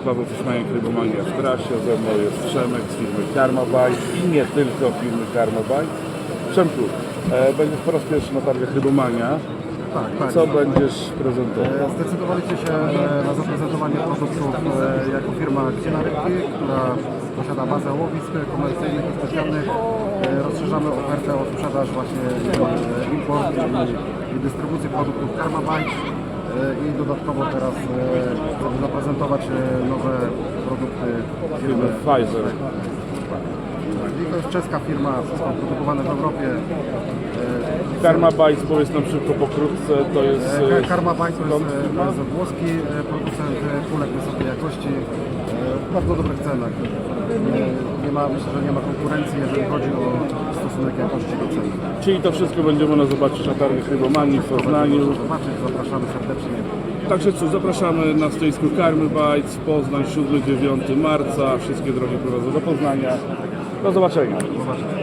Paweł Fiszmanek, Rybomania w trasie, ze mną jest Przemek z firmy Karmabite i nie tylko firmy Karmabite. Przemku, e, będziesz po raz pierwszy na targach Rybomania. Tak, tak. Co będziesz prezentował? E, Zdecydowaliście się e, na zaprezentowanie produktów e, jako firma na Rybki, która posiada bazę łowisk komercyjnych i specjalnych. E, Rozszerzamy ofertę o sprzedaż właśnie e, import i, i dystrybucję produktów Karmabite. E, I dodatkowo teraz e, zaprezentować e, nowe produkty Firmy Pfizer. I to jest czeska firma, wszystko produkowane w Europie. E, Karmabite, powiedz nam szybko pokrótce, to jest... E, Karma Bike to jest, to jest włoski producent kulek wysokiej bardzo dobrych cenach. Nie, nie ma, myślę, że nie ma konkurencji, jeżeli chodzi o stosunek jakości do ceny. Czyli to wszystko będzie można zobaczyć na targach Rybomanii w Poznaniu. Zobaczyć, zapraszamy serdecznie. Także cóż, zapraszamy na stoisku Karmy Bites, Poznań 7-9 marca. Wszystkie drogi prowadzą do Poznania. Do zobaczenia. Zobaczyć.